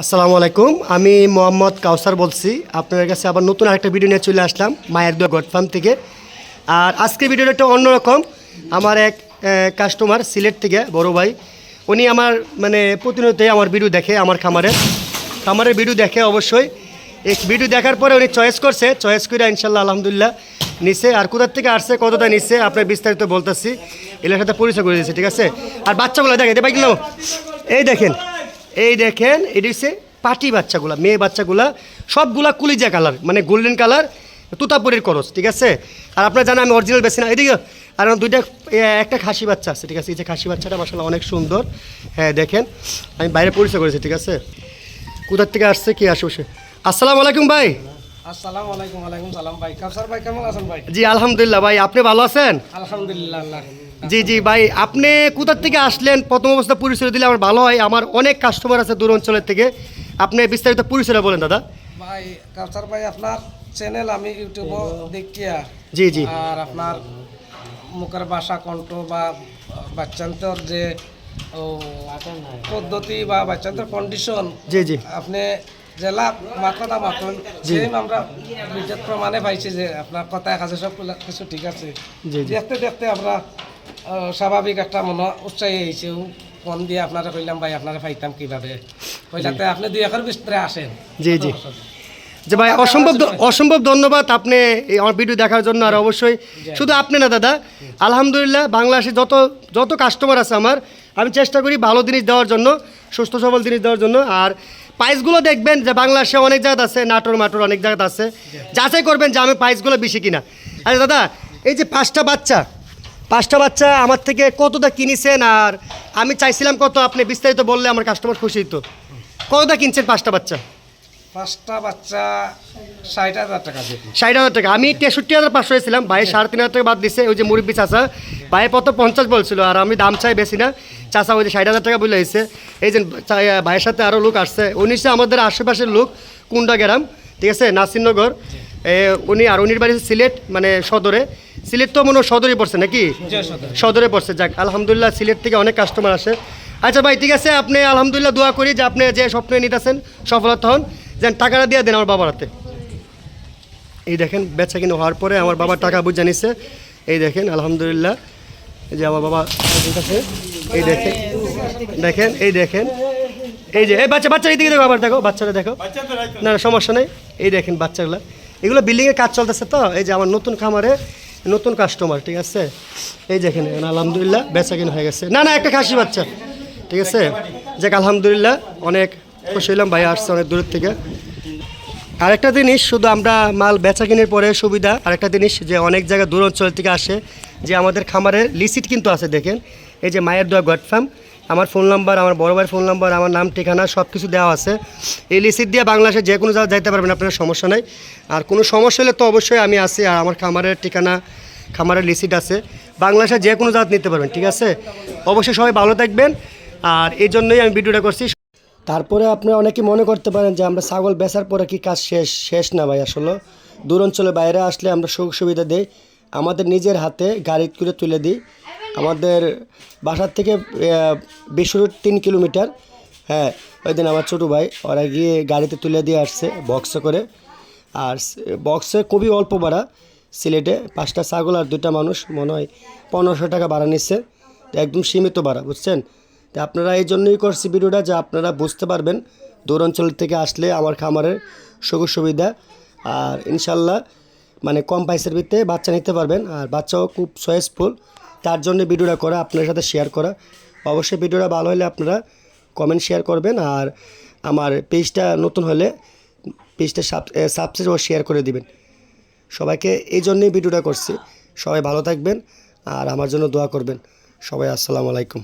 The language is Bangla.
আসসালামু আলাইকুম, আমি মোহাম্মদ কাউসার বলছি। আপনাদের কাছে আবার নতুন আরেকটা ভিডিও নিয়ে চলে আসলাম, মায়ের দোয়া গড ফার্ম থেকে। আর আজকে ভিডিওটা একটু অন্যরকম, আমার এক কাস্টমার সিলেট থেকে, বড় ভাই। উনি আমার মানে প্রতিনিয়তই আমার ভিডিও দেখে, আমার খামারের খামারের ভিডিও দেখে অবশ্যই। এই ভিডিও দেখার পরে উনি চয়েস করছে চয়েস করে ইনশাল্লাহ, আলহামদুলিল্লাহ, নিছে। আর কোথার থেকে আসছে, কতটা নিচ্ছে আপনার বিস্তারিত বলতেছি। এলাকার পরিচয় করে দিয়েছে, ঠিক আছে? আর বাচ্চাগুলো দেখে দেবাই গেল এই দেখেন এই দেখেন এটি হচ্ছে পাটি বাচ্চাগুলা মেয়ে বাচ্চাগুলা সবগুলা কুলিজা কালার মানে গোল্ডেন কালার তুতাপুরের করস ঠিক আছে? আর আপনারা জানেন আমি অরিজিনাল বেশি না। এদিকে আর আমার দুইটা একটা খাসি বাচ্চা আছে ঠিক আছে? এই যে খাসি বাচ্চাটা মাসাল্লাহ অনেক সুন্দর। হ্যাঁ দেখেন আমি বাইরে পরিচয় করেছি ঠিক আছে? কোথার থেকে আসছে কি আসে বসে? আসসালামু আলাইকুম ভাই। আসসালামু আলাইকুম ওয়ালাইকুম সালাম ভাই। কাউসার ভাই কেমন আছেন ভাই? জি আলহামদুলিল্লাহ ভাই আপনি ভালো আছেন? আলহামদুলিল্লাহ আল্লাহ জি জি ভাই আপনি কোথার থেকে আসলেন? প্রথম অবস্থা পরিচয় দিলে আমার ভালো হয়। আমার অনেক কাস্টমার আছে দূর অঞ্চলের থেকে। আপনি বিস্তারিত পরিচয় বলেন দাদা। ভাই কাউসার ভাই আপনার চ্যানেল আমি ইউটিউবে দেখিয়া জি জি। আর আপনার মুখের ভাষা কণ্ঠ বা বাচ্চান্তর যে পদ্ধতি বা বাচ্চান্তর কন্ডিশন জি জি। আপনি জেলা মাত্র সেম আমরা বিদ্যুৎ প্রমাণে পাইছি যে আপনার কাছে সব কিছু ঠিক আছে। দেখতে দেখতে আমরা স্বাভাবিক একটা মনে উৎসাহী হয়েছে ফোন দিয়ে আপনারা কইলাম ভাই আপনারা পাইতাম কীভাবে? কইলাতে আপনি দুই একর বিস্তরে আসেন জি জি। যে ভাই অসম্ভব অসম্ভব ধন্যবাদ আপনি এই আমার ভিডিও দেখার জন্য আর অবশ্যই। শুধু আপনি না দাদা। আলহামদুলিল্লাহ বাংলাদেশে যত যত কাস্টমার আছে আমার আমি চেষ্টা করি ভালো জিনিস দেওয়ার জন্য সুস্থ সবল জিনিস দেওয়ার জন্য। আর প্রাইসগুলো দেখবেন যে বাংলাদেশে অনেক জায়গা আছে নাটোর মাটোর অনেক জায়গা আছে। যাচাই করবেন যে আমি প্রাইসগুলো বেশি কিনা। আরে দাদা এই যে পাঁচটা বাচ্চা পাঁচটা বাচ্চা আমার থেকে কতটা কিনেছেন আর আমি চাইছিলাম কত? আপনি বিস্তারিত বললে আমার কাস্টমার খুশি তো কতটা কিনছেন পাঁচটা বাচ্চা? পাঁচটা বাচ্চা ষাট হাজার টাকা ষাট হাজার টাকা। আমি তেষট্টি হাজার পাঁচশো ছিলাম ভাই সাড়ে তিন হাজার টাকা বাদ দিছে। ওই যে মুরব্বী চাষা ভাই কত পঞ্চাশ বলছিল আর আমি দাম চাই বেশি না। চাষা ওই যে ষাট হাজার টাকা বলে এসেছে এই যে ভাইয়ের সাথে আরও লোক আসছে। উনি হচ্ছে আমাদের আশেপাশের লোক কুন্ডা গ্রাম। ঠিক আছে? নাসিরনগর। উনি আর উনির বাড়ি সিলেট মানে সদরে। সিলেট তো মনে হয় সদরে পড়ছে নাকি? সদরে। পড়ছে যাক আলহামদুলিল্লাহ সিলেট থেকে অনেক কাস্টমার আসে। আচ্ছা ভাই ঠিক আছে আপনি আলহামদুলিল্লাহ দোয়া করি যে আপনি যে স্বপ্নে নিতেছেন সফলতা হন। যেন টাকাটা দিয়ে দেন আমার বাবার হাতে। এই দেখেন বেচা কিনে হওয়ার পরে আমার বাবা টাকা বুঝে নিচ্ছে এই দেখেন আলহামদুলিল্লাহ। এই যে আমার বাবা আছে এই দেখেন দেখেন এই দেখেন। এই যে এই বাচ্চা বাচ্চা এইদিকে দেখো আবার দেখো বাচ্চারা দেখো। না না, সমস্যা নেই। এই দেখেন বাচ্চাগুলো। এগুলো বিল্ডিংয়ে কাজ চলতেছে তো? এই যে আমার নতুন খামারে নতুন কাস্টমার ঠিক আছে? এই যেখানে আলহামদুলিল্লাহ, বেচা কিনা হয়ে গেছে। না না, একটা খাসি বাচ্চা, ঠিক আছে? যাক, আলহামদুলিল্লাহ, অনেক খুশি হইলাম ভাই আসছে অনেক দূরের থেকে। আরেকটা জিনিস, শুধু আমরা মাল বেচা কিনের পরে সুবিধা, আরেকটা জিনিস যে অনেক জায়গায় দূর অঞ্চল থেকে আসে, যে আমাদের খামারের লিসিট কিন্তু আছে, দেখেন। এই যে মায়ের দোয়া গড ফার্ম আমার ফোন নাম্বার আমার বড় ভাইয়ের ফোন নাম্বার আমার নাম, ঠিকানা সব কিছু দেওয়া আছে। এই লিসিট দিয়ে বাংলাদেশে যে কোনো জায়গায় যাইতে পারবেন, আপনার সমস্যা নেই। আর কোনো সমস্যা হলে তো অবশ্যই আমি আছি, আর আমার খামারের ঠিকানা, খামারের লিসিট আছে। বাংলাদেশে যে কোনো জাত নিতে পারবেন, ঠিক আছে? অবশ্যই সবাই ভালো থাকবেন, আর এই জন্যই আমি ভিডিওটা করছি। তারপরে আপনি অনেকে মনে করতে পারেন যে আমরা ছাগল বেচার পরে কি কাজ শেষ শেষ না ভাই আসলে? দূর অঞ্চলে বাইরে আসলে আমরা সুখ সুবিধা দিই। আমাদের নিজের হাতে গাড়ি করে তুলে দিই। আমাদের বাসার থেকে বিশুর তিন কিলোমিটার। হ্যাঁ ওই দিন আমার ছোটো ভাই, ওরা গিয়ে গাড়িতে তুলে দিয়ে আসছে বক্সে করে। আর বক্সে খুবই অল্প ভাড়া। সিলেটে পাঁচটা ছাগল আর দুটা মানুষ, মনে হয় পনেরোশো টাকা ভাড়া নিচ্ছে। তো একদম সীমিত ভাড়া, বুঝছেন? তো আপনারা এই জন্যই করছি ভিডিওটা, যে আপনারা বুঝতে পারবেন দূর অঞ্চল থেকে আসলে আমার খামারের সুযোগ সুবিধা। আর ইনশাল্লাহ মানে কম পয়সার ভিতরে বাচ্চা নিতে পারবেন। আর বাচ্চাও খুব চয়েসফুল তার জন্য ভিডিওটা করা, আপনার সাথে শেয়ার করা। অবশ্যই ভিডিওটা ভালো হলে আপনারা কমেন্ট শেয়ার করবেন আর আমার পেজটা নতুন হলে পেজটা সাবস্ক্রাইব ও শেয়ার করে দিবেন। সবাইকে এই জন্যই ভিডিওটা করছি। সবাই ভালো থাকবেন আর আমার জন্য দোয়া করবেন। সবাই আসসালামু আলাইকুম।